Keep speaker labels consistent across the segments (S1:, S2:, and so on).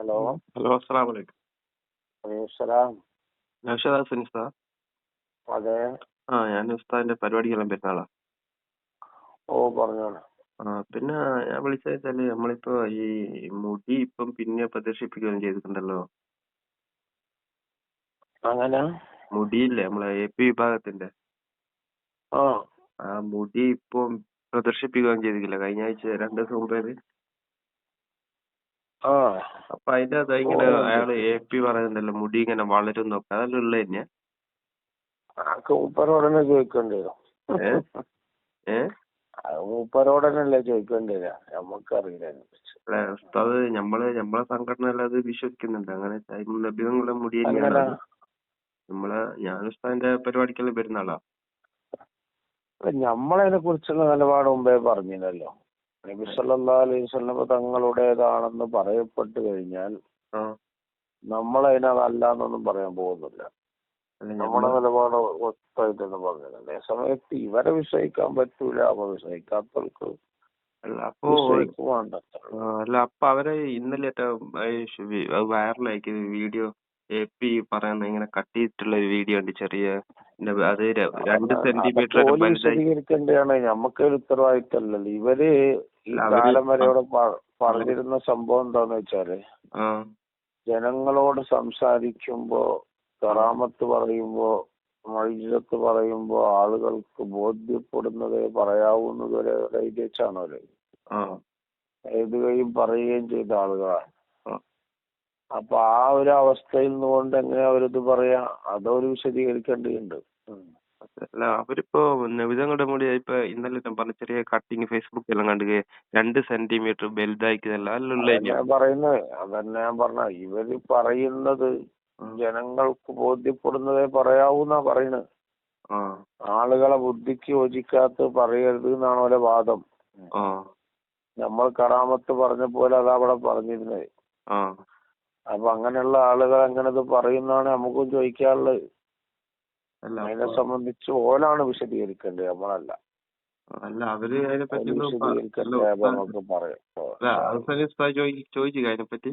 S1: Hello.
S2: Hello അസ്സാം വലൈക്കും നൗഷാദ്
S1: അതെ.
S2: ആ ഞാൻ ഉസ്താദിന്റെ പരിപാടിക്കെല്ലാം വരുന്ന ആളാ
S1: ഓ പറഞ്ഞോളൂ.
S2: ആ പിന്നെ ഞാൻ വിളിച്ചത് വെച്ചാൽ നമ്മളിപ്പോ ഈ മുടി ഇപ്പം പിന്നെ പ്രദർശിപ്പിക്കുകയും ചെയ്തിട്ടുണ്ടല്ലോ.
S1: അങ്ങനെ?
S2: മുടിയില്ലേ നമ്മളെ എ പി വിഭാഗത്തിന്റെ.
S1: ആ.
S2: ആ മുടി ഇപ്പം പ്രദർശിപ്പിക്കുകയും ചെയ്തിട്ടില്ല. കഴിഞ്ഞ ആഴ്ച രണ്ട് ദിവസം മുമ്പേ
S1: ആ
S2: അപ്പൊ അതിന്റെ അത് ഇങ്ങനെ
S1: ഓ,
S2: അയാൾ എ പി പറയുന്നുണ്ടല്ലോ മുടി ഇങ്ങനെ വളരും എന്നൊക്കെ അതെല്ലാം ഉള്ളത് തന്നെയാ
S1: ആക്ക് മൂപ്പരോടനെ ചോദിക്കേണ്ടി വരും.
S2: ഏ? ഏ?
S1: അത് മൂപ്പരോടനല്ലേ ചോദിക്കേണ്ടി വരിക നമുക്കറിയില്ല അതിനെക്കുറിച്ച്
S2: അല്ല ഉസ്താദ് ഞമ്മൾ നമ്മളെ സംഘടന അത് വിശ്വസിക്കുന്നുണ്ട്. അങ്ങനെ നബിതങ്ങളുടെ മുടി തന്നെയാണ് അത്. നമ്മളെ ഞാൻ ഉസ്താദിന്റെ പരിപാടിക്കെല്ലാം വരുന്ന ആളാ.
S1: നമ്മളതിനെ കുറിച്ചുള്ള നിലപാട് മുമ്പേ പറഞ്ഞില്ലല്ലോ. നബി സല്ലല്ലാഹു അലൈഹി വസല്ലം തങ്ങളുടേതാണെന്ന് പറയപ്പെട്ടു കഴിഞ്ഞാൽ നമ്മൾ അതിനതല്ല എന്നൊന്നും പറയാൻ പോകുന്നില്ല. നമ്മുടെ നിലപാട് ഒത്തായിട്ടെന്ന് പറഞ്ഞത് അതേ സമയത്ത് ഇവരെ വിശ്വസിക്കാൻ പറ്റൂല അപ്പൊ വിശ്വസിക്കാത്തവർക്ക്
S2: അല്ല അപ്പൊ അവരെ ഇന്നലെ വൈറലാക്കിയ വീഡിയോ എ പി പറയുന്ന ഇങ്ങനെ കട്ട് ചെയ്തിട്ടുള്ള ഒരു വീഡിയോ ഉണ്ട് ചെറിയ അത് രണ്ട് സെന്റിമീറ്റർ
S1: നമുക്ക് ഉത്തരവാദിത്തമല്ലല്ലോ.
S2: ഇവർ
S1: കാലം വരെ ഇവിടെ പറഞ്ഞിരുന്ന സംഭവം എന്താന്ന്
S2: വെച്ചാൽ
S1: ജനങ്ങളോട് സംസാരിക്കുമ്പോ കറാമത്ത് പറയുമ്പോ മൈജത്ത് പറയുമ്പോ ആളുകൾക്ക് ബോധ്യപ്പെടുന്നതേ പറയാവുന്നത് വരെ എഴുതി വെച്ചാണോ
S2: അവർ
S1: എഴുതുകയും പറയുകയും ചെയ്ത ആളുകളാണ്. അപ്പൊ ആ ഒരു അവസ്ഥയിൽ നിന്നുകൊണ്ട് എങ്ങനെ അവരിത് പറയാ? അതവര് വിശദീകരിക്കേണ്ടതുണ്ട്.
S2: അല്ല അവരിപ്പോ നബിതങ്ങളുടെ മുടി ഇപ്പൊ ഇന്നലെ ഞാൻ പറഞ്ഞ ചെറിയ കട്ടിങ് ഫേസ്ബുക്കിലെല്ലാം കണ്ടു രണ്ട് സെന്റിമീറ്റർ വലുതാക്കിയതല്ല അല്ലുള്ള
S1: അതന്നെ ഞാൻ പറയുന്നത് അതന്നെ ഞാൻ പറഞ്ഞ? ഇവർ പറയുന്നത് ജനങ്ങൾക്ക് ബോധ്യപ്പെടുന്നതേ പറയാവൂന്നാ പറയണത് ആളുകളെ ബുദ്ധിക്ക് യോജിക്കാത്ത പറയരുത് എന്നാണ് ഓലെ വാദം. നമ്മൾ കറാമത്ത് പറഞ്ഞ പോലെ അതാ അവിടെ പറഞ്ഞിരുന്നത് അപ്പോ അങ്ങനെയുള്ള ആളുകൾ അങ്ങനെ ഇത് പറയുന്നതാണ് നമുക്കും ചോദിക്കാനുള്ളത്.
S2: അല്ല
S1: അതിനെ സംബന്ധിച്ച് ഓലാണ് വിശദീകരിക്കേണ്ടത് നമ്മളല്ല.
S2: അല്ല അവർ അതിനെ പറ്റി ചോദിച്ചു അതിനെ പറ്റി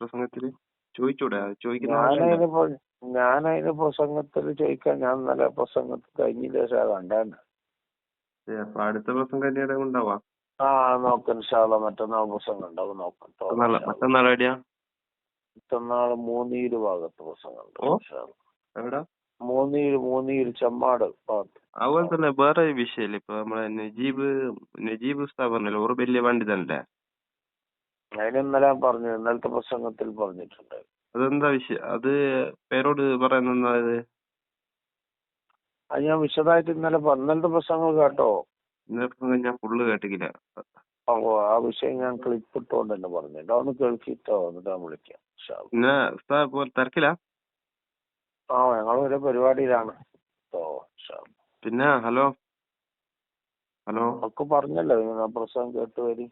S2: പ്രസംഗത്തിൽ? ചോദിച്ചൂടെ? ചോദിക്കുന്ന
S1: പ്രസംഗത്തിൽ ചോദിക്കാൻ ഞാൻ നല്ല പ്രസംഗത്തിൽ കഴിഞ്ഞ ദിവസം കണ്ടാണ്
S2: അപ്പൊ അടുത്ത പ്രസംഗം തന്നെയാണ് ഉണ്ടാവാ
S1: ആ നോക്കാം ഇൻഷാല്ല മറ്റന്നാൾ പ്രസംഗം ഉണ്ടാവും നോക്കാം.
S2: മറ്റന്നാൾ എവിടെയാ?
S1: മറ്റന്നാൾ മൂന്നീര് ഭാഗത്ത് പ്രസംഗം ഉണ്ട്.
S2: എവിടാ?
S1: മൂന്നീര് മൂന്നിയിൽ ചമ്മാട് ഭാഗത്ത്
S2: അതുപോലെ തന്നെ വേറെ ഒരു വിഷയമില്ല ഇപ്പൊ നമ്മളെ നജീബ് നജീബ് ഉസ്താദ് പറഞ്ഞല്ലോ ഒരു വലിയ പണ്ഡിതനല്ലേ?
S1: അതിന് ഇന്നലെ ഞാൻ പറഞ്ഞു ഇന്നലത്തെ പ്രസംഗത്തിൽ പറഞ്ഞിട്ടുണ്ട്.
S2: അതെന്താ വിഷയം അത് പേരോട് പറയുന്നത്
S1: അത് ഞാൻ വിശദമായിട്ട് ഇന്നലെ ഇന്നലത്തെ പ്രസംഗം കേട്ടോ?
S2: ഇന്നലെ ഞാൻ ഫുള്ള് കേട്ടിക്കില്ല.
S1: ഓ ആ വിഷയം ഞാൻ ക്ലിപ്പ് ഇട്ടോണ്ട് തന്നെ പറഞ്ഞിട്ട് അതൊന്ന് കേൾക്കിട്ടോ? എന്നിട്ട് ഞാൻ വിളിക്കാം. ഇൻഷാല്ലാ.
S2: പിന്നെ ഉസ്താദ് ഇപ്പൊ തിരക്കിലാ
S1: ആ ഒരു പരിപാടിയിലാണ്. ഓ.
S2: പിന്നെ ഹലോ? ഹലോ?
S1: ഒക്കെ പറഞ്ഞല്ലോ ഇങ്ങനെ പ്രസംഗം കേട്ട് വരി.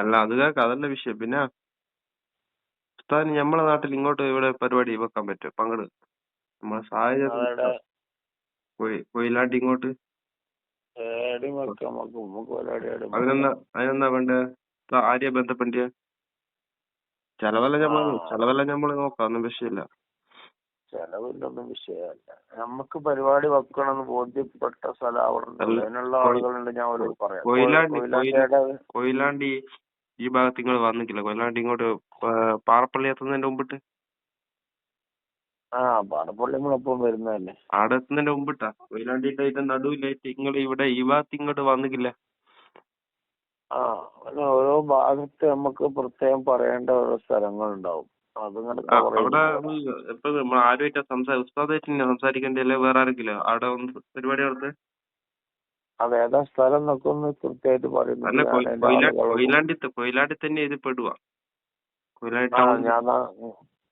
S2: അല്ല അത് കേൾക്കാം അതല്ല വിഷയം. പിന്നെ ഉസ്താദിന് നമ്മളെ നാട്ടിൽ ഇങ്ങോട്ട് ഇവിടെ പരിപാടി വെക്കാൻ പറ്റും പങ്കെടു. നമ്മളെ സാഹചര്യം കൊയിലാണ്ടി ഇങ്ങോട്ട്. അതിനെന്താ അതിനെന്താ വേണ്ടേ? ഉസ്താദ് ആരെയാ ബന്ധപ്പെട്ടിയ? ചെലവെല്ലാം
S1: ഞമ്മൾ.
S2: ചെലവെല്ലാം ഞമ്മൾ നോക്കാം ഒന്നും വിഷയമില്ല.
S1: ചെലവില്ലൊന്നും വിഷയമല്ല. നമുക്ക് പരിപാടി വെക്കണംന്ന് ബോധ്യപ്പെട്ട സ്ഥലം അവിടെ അതിനുള്ള ആളുകളുണ്ട് ഞാൻ അവരോട് പറയാം.
S2: കൊയിലാണ്ടി-
S1: കൊയിലാണ്ടിയുടെ
S2: കൊയിലാണ്ടി ഈ ഭാഗത്ത് നിങ്ങൾ വന്നിട്ടില്ല. കൊയിലാണ്ടി ഇങ്ങോട്ട് പാറപ്പള്ളി എത്തുന്നതിന്റെ മുമ്പിട്ട്?
S1: ആ പാറപ്പള്ളി നമ്മളൊപ്പം വരുന്നതല്ലേ.
S2: ആടെ എത്തുന്നതിന്റെ മുമ്പിട്ടാ? കൊയിലാണ്ടി ഇതിന്റെ നടുവിലായിട്ട് നിങ്ങൾ ഇവിടെ ഈ ഭാഗത്ത് ഇങ്ങോട്ട് വന്നിട്ടില്ല?
S1: ആ ഓരോ ഭാഗത്ത് നമുക്ക് പ്രത്യേകം പറയേണ്ട ഓരോ സ്ഥലങ്ങളുണ്ടാവും.
S2: അവിടെ ഇപ്പൊ നമ്മൾ ആരുമായിട്ടാ സംസാ ഉസ്താദായിട്ട് സംസാരിക്കണ്ടല്ലേ വേറെ ആരെങ്കിലും? അവിടെ ഒന്ന് പരിപാടി നടത്ത്?
S1: അത് ഏതാ സ്ഥലം എന്നൊക്കെ ഒന്ന് കൃത്യമായിട്ട് പറയുന്നത്
S2: കൊയിലാണ്ടി തന്നെ ഇത് ടൗൺ
S1: ഞാൻ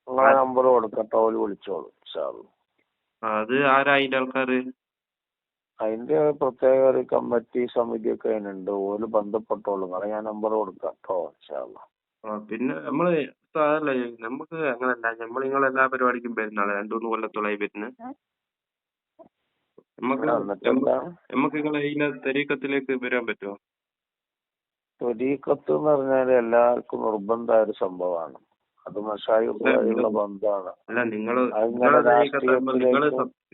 S1: നിങ്ങളെ നമ്പർ കൊടുക്കട്ടെ ഓൽ വിളിച്ചോളൂ.
S2: അത് ആരാ അതിന്റെ ആൾക്കാര്?
S1: അതിന്റെ പ്രത്യേക ഒരു കമ്മിറ്റി സമിതിയൊക്കെ അതിനുണ്ട്. ഓൽ ബന്ധപ്പെട്ടോളൂ. നിങ്ങളെ ഞാൻ നമ്പർ കൊടുക്കാം കേട്ടോ
S2: പിന്നെ നമ്മൾ അതല്ല നമുക്ക് അങ്ങനല്ല. നമ്മൾ നിങ്ങൾ എല്ലാ പരിപാടിക്കും വരുന്നതാണ് രണ്ടു മൂന്ന് കൊല്ലത്തോളായി വരുന്നത് നമുക്ക് നമുക്ക് നിങ്ങളെ ഇതിലെ തെരീക്കത്തിലേക്ക് വരാൻ പറ്റുമോ
S1: തൊരീക്കത്ത് എന്ന് പറഞ്ഞാൽ എല്ലാവർക്കും നിർബന്ധമായ ഒരു സംഭവമാണ്. അത് മഷായുള്ള ബന്ധമാണ്.
S2: അല്ല നിങ്ങൾ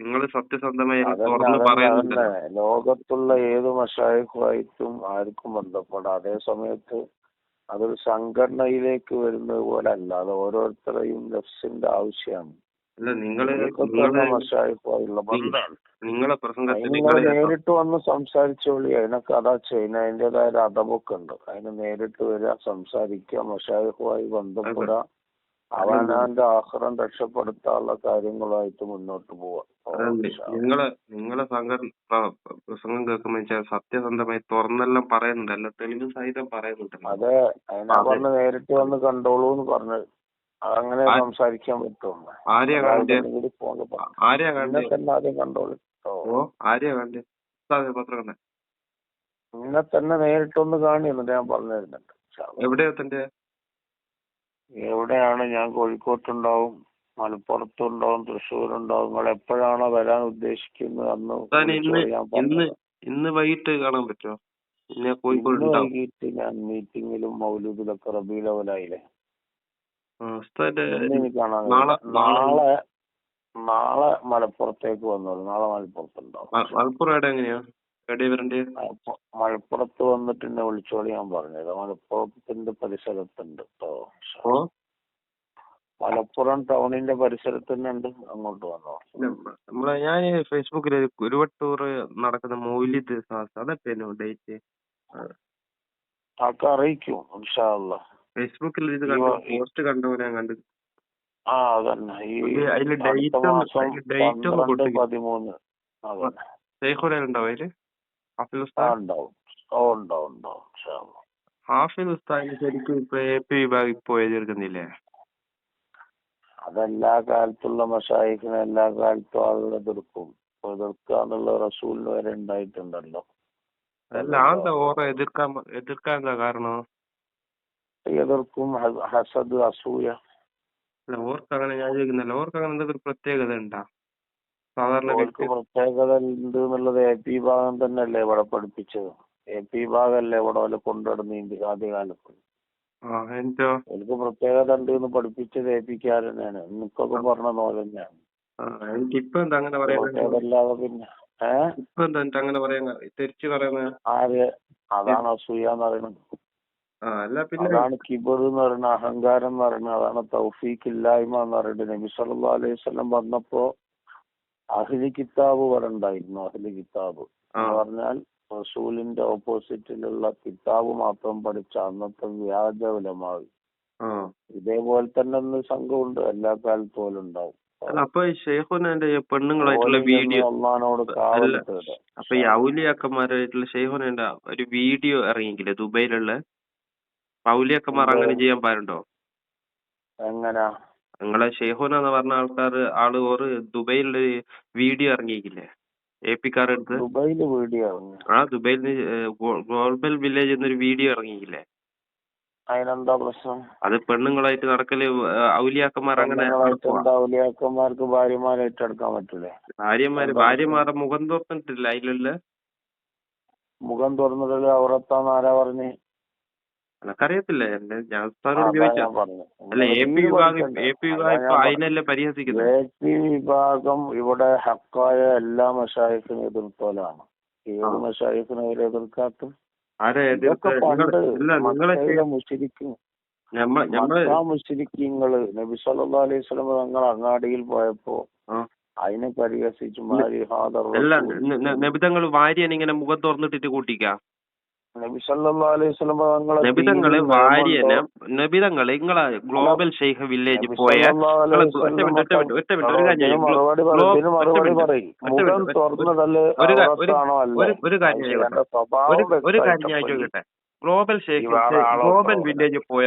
S2: നിങ്ങൾ സത്യസന്ധമായി
S1: ലോകത്തുള്ള ഏത് മഷായിഖുമായിട്ടും ആർക്കും ബന്ധപ്പെടാം. അതേ സമയത്ത് അതൊരു സംഘടനയിലേക്ക് വരുന്നത് പോലെ അല്ല അത് ഓരോരുത്തരെയും നെഫ്സിന്റെ ആവശ്യമാണ്.
S2: അല്ല
S1: നിങ്ങൾ
S2: നിങ്ങൾ പ്രസംഗത്തിൽ
S1: നിങ്ങൾ നേരിട്ട് വന്ന് സംസാരിച്ചോളി അതിനൊക്കെ അതാ ചെയ്യുന്ന. അതിന്റെതായ ഒരു അടവൊക്കെ ഉണ്ട്. അതിന് നേരിട്ട് വരിക സംസാരിക്കുക മഷായിഫുമായി ബന്ധപ്പെടുക അവനാന്റെ ആഹ്റം രക്ഷപ്പെടുത്താനുള്ള കാര്യങ്ങളായിട്ട് മുന്നോട്ട് പോവാ.
S2: നിങ്ങളെ നിങ്ങളെ പ്രസംഗം കേൾക്കുമ്പോ വെച്ചാൽ സത്യസന്ധമായി തുറന്നെല്ലാം പറയുന്നുണ്ട്. അല്ല തെളിവ് സഹിതം പറയുന്നുണ്ട്
S1: അതെ അതിനെ പറഞ്ഞ് നേരിട്ട് വന്ന് കണ്ടോളൂ എന്ന് പറഞ്ഞു അങ്ങനെ സംസാരിക്കാൻ പറ്റും
S2: ആര്യ കണ്ടേ ആര്യ കണ്ടേ
S1: തന്നെ ആദ്യം കണ്ടോളൂ.
S2: ആരെയാ കണ്ടേ ഉസ്താദേ പത്രം കണ്ടേ
S1: എന്നെ തന്നെ നേരിട്ടൊന്ന് കാണിയെന്നുണ്ട് ഞാൻ പറഞ്ഞു തരുന്നുണ്ട്
S2: എവിടെയാ തന്റെ
S1: എവിടെയാണ് ഞാൻ കോഴിക്കോട്ടുണ്ടാവും മലപ്പുറത്തുണ്ടാവും തൃശ്ശൂരുണ്ടാവും നിങ്ങൾ എപ്പോഴാണോ വരാൻ ഉദ്ദേശിക്കുന്നത് അന്ന്
S2: ഇന്ന്
S1: ഞാൻ
S2: ഇന്ന്. ഇന്ന് വൈകിട്ട് കാണാൻ പറ്റുമോ? ഇന്ന് കോഴിക്കോട്
S1: ഇന്ന്
S2: ഉണ്ടാവും.
S1: വൈകിട്ട് ഞാൻ മീറ്റിംഗിലും മൗലൂദിലൊക്കെ റബീലവലായില്ലേ
S2: ആ, ഉസ്താദിന്റെ
S1: ഇന്ന് എനിക്ക് കാണാൻ
S2: നാളെ-
S1: കഴിയില്ല.
S2: നാളെ-
S1: നാളെ നാളെ മലപ്പുറത്തേക്ക് വന്നോളൂ. നാളെ മലപ്പുറത്തുണ്ടാവും.
S2: മ- മലപ്പുറം എവിടെ എങ്ങനെയാ? എവിടെയാ വരണ്ടേ
S1: മലപ്പു- മലപ്പുറത്ത് വന്നിട്ട് എന്നെ വിളിച്ചോളി ഞാൻ പറഞ്ഞത് മലപ്പുറത്തിന്റെ പരിസരത്തുണ്ട് കേട്ടോ മലപ്പുറം ടൗണിന്റെ പരിസരത്ത് തന്നെ ഉണ്ട്. അങ്ങോട്ട് വന്നോ.
S2: നമ്മ- നമ്മളെ ഞാൻ ഫേസ്ബുക്കിൽ ഒരു കുരുവട്ടൂർ നടക്കുന്ന മൗലിദ് സാസ് അതൊക്കെയാണോ ഡേറ്റ്?
S1: ആൾക്കാർ അറിയിക്കും ഇൻഷാല്ല
S2: ഫേസ്ബുക്കിൽ ഇത് പോസ്റ്റ് കണ്ടു ഞാൻ കണ്ടു.
S1: ആ അതന്നെ. ഈ
S2: ഡേറ്റ് ഒന്ന്
S1: പതിമൂന്ന്. അതന്നെ.
S2: ഉണ്ടാവും അതിൽ? ഹാഫിൽ ഉസ്താദ്?
S1: ഉണ്ടാവും. ഓ ഉണ്ടാവും ഉണ്ടാവും ഇൻഷാല്ലാ.
S2: ഹാഫിൽ ഉസ്താദിന് ശരിക്കും ഇപ്പൊ എ പി വിഭാഗം ഇപ്പൊ എതിർക്കുന്നില്ലേ
S1: അതെല്ലാ കാലത്തുള്ള മഷായിഖിനെ എല്ലാ കാലത്തും ആളുകൾ എതിർക്കും. എതിർക്കുക എന്നുള്ള റസൂലിന് വരെ ഉണ്ടായിട്ടുണ്ടല്ലോ.
S2: അല്ല എന്താ ഓറ എതിർക്കാൻ എതിർക്കാൻ എന്താ കാരണം?
S1: എതിർക്കും ഹസദ് അസൂയ.
S2: ഓർക്കങ്ങനെ ഓർക്ക് അങ്ങനെ ഞാൻ ചോദിക്കുന്നില്ല ഓർക്ക് അങ്ങനെ എന്തെങ്കിലും പ്രത്യേകത ഉണ്ടാ? സാധാരണ
S1: പ്രത്യേകത ഉണ്ട് എന്നുള്ളത് എ പി ഭാഗം തന്നെയല്ലേ ഇവിടെ പഠിപ്പിച്ചത്. എ പി ഭാഗമല്ലേ ഇവിടെ പോലെ കൊണ്ടുവരുന്ന ഇന്ത്യ ആദ്യകാലത്ത്
S2: എന്നിട്ടോ?
S1: എനിക്ക് പ്രത്യേകത ഉണ്ട് എന്ന് പഠിപ്പിച്ചത് എ പിക്കാരനാണ് എനിക്കൊക്കെ പറഞ്ഞ പോലെ തന്നെയാണ്.
S2: ഇപ്പൊ എന്താ അങ്ങനെ
S1: പിന്നെ ഏഹ്
S2: ഇപ്പൊ എന്താ അങ്ങനെ പറയാൻ തിരിച്ചു പറയുന്നത്
S1: ആര്? അതാണ് അസൂയ എന്ന് പറയുന്നത്.
S2: അല്ല പിന്നെ
S1: അതാണ് കിബർ എന്ന് പറയുന്നത് അഹങ്കാരം എന്ന് പറയുന്നത് അതാണ് തൗഫീഖ് ഇല്ലായ്മ എന്ന് പറയുന്നത്. നബി സല്ലല്ലാഹു അലൈഹി വസല്ലം വന്നപ്പോ അഹ്ലി കിതാബ് വരണ്ടായിരുന്നു അഹ്ലി കിതാബ്. എന്ന് പറഞ്ഞാൽ റസൂലിന്റെ ഓപ്പോസിറ്റിലുള്ള കിതാബ് മാത്രം പഠിച്ച അന്നത്തെ വ്യാജ ഉലമാവ്. ഇതേപോലെ തന്നെ ഒന്ന് സംഘമുണ്ട് എല്ലാ കാലത്തും പോലും ഉണ്ടാവും.
S2: അപ്പൊ ഈ ഷെയ്ഖുനന്റെ പെണ്ണുങ്ങളായിട്ടുള്ള വീഡിയോ അപ്പൊ ഈ ഔലിയാക്കന്മാരായിട്ടുള്ള ഷെയ്ഖുനന്റെ ഒരു വീഡിയോ ഇറങ്ങിയില്ലേ ദുബൈയിലുള്ള? ഔലിയാക്കന്മാർ അങ്ങനെ ചെയ്യാൻ പാടുണ്ടോ?
S1: എങ്ങനാ?
S2: നിങ്ങളെ ഷെയ്ഖുന എന്ന് പറഞ്ഞ ആൾക്കാർ ആൾ ഒരു ദുബൈയിൽ വീഡിയോ ഇറങ്ങിയിക്കില്ലേ എ പി കാർ എടുത്ത് ആ ദുബൈയിൽ ഗ്ലോബൽ വില്ലേജ് എന്നൊരു വീഡിയോ ഇറങ്ങിയില്ലേ
S1: അതിനെന്താ പ്രശ്നം?
S2: അത് പെണ്ണുങ്ങളായിട്ട് നടക്കൽ ഔലിയാക്കന്മാർ അങ്ങനെ
S1: ഔലിയാക്കന്മാർക്ക് ഭാര്യമാരായിട്ട് എടുക്കാൻ പറ്റൂലേ?
S2: ഭാര്യമാര് ഭാര്യമാരുടെ മുഖം തുറന്നിട്ടില്ല അതിലുള്ള?
S1: മുഖം തുറന്നിട്ടില്ല അവറത്താന്ന് ആരാ പറഞ്ഞ്?
S2: എനക്കറിയത്തില്ല എന്റെ ഞാൻ ഉസ്താദിനോട് ചോദിച്ചാ അല്ല എ പി വിഭാഗം. എ പി വിഭാഗം ഇപ്പൊ അതിനല്ലേ പരിഹസിക്കുന്നത്?
S1: എ പി വിഭാഗം ഇവിടെ ഹക്കായ എല്ലാ മഷായിഖിനും എതിർത്തോലാണ്. ഏത്. മഷായിഖിനും അവരെ എതിർക്കാത്ത? മുസ്ലിക്കീങ്ങൾ നബി സല്ലാ അലൈഹി വസല്ലം തങ്ങൾ അങ്ങാടിയിൽ പോയപ്പോ. അതിനെ പരിഹസിച്ചു റസൂൽ.
S2: നബിതങ്ങൾ വാര്യൻ ഇങ്ങനെ മുഖം തുറന്നിട്ടിട്ട് കൂട്ടിക്ക? നബിതങ്ങൾ
S1: തങ്ങൾ
S2: വാര്യനെ
S1: നബി
S2: നബിതങ്ങൾ നിങ്ങളെ ഗ്ലോബൽ ഷെയ്ഖ് വില്ലേജ് പോയ ഒരു കാര്യം ഒരു കാര്യം ഞാൻ ചോദിക്കട്ടെ. ഗ്ലോബൽ ഷെയ്ഖ് ഗ്ലോബൽ
S1: വില്ലേജിൽ
S2: വില്ലേജ് പോയ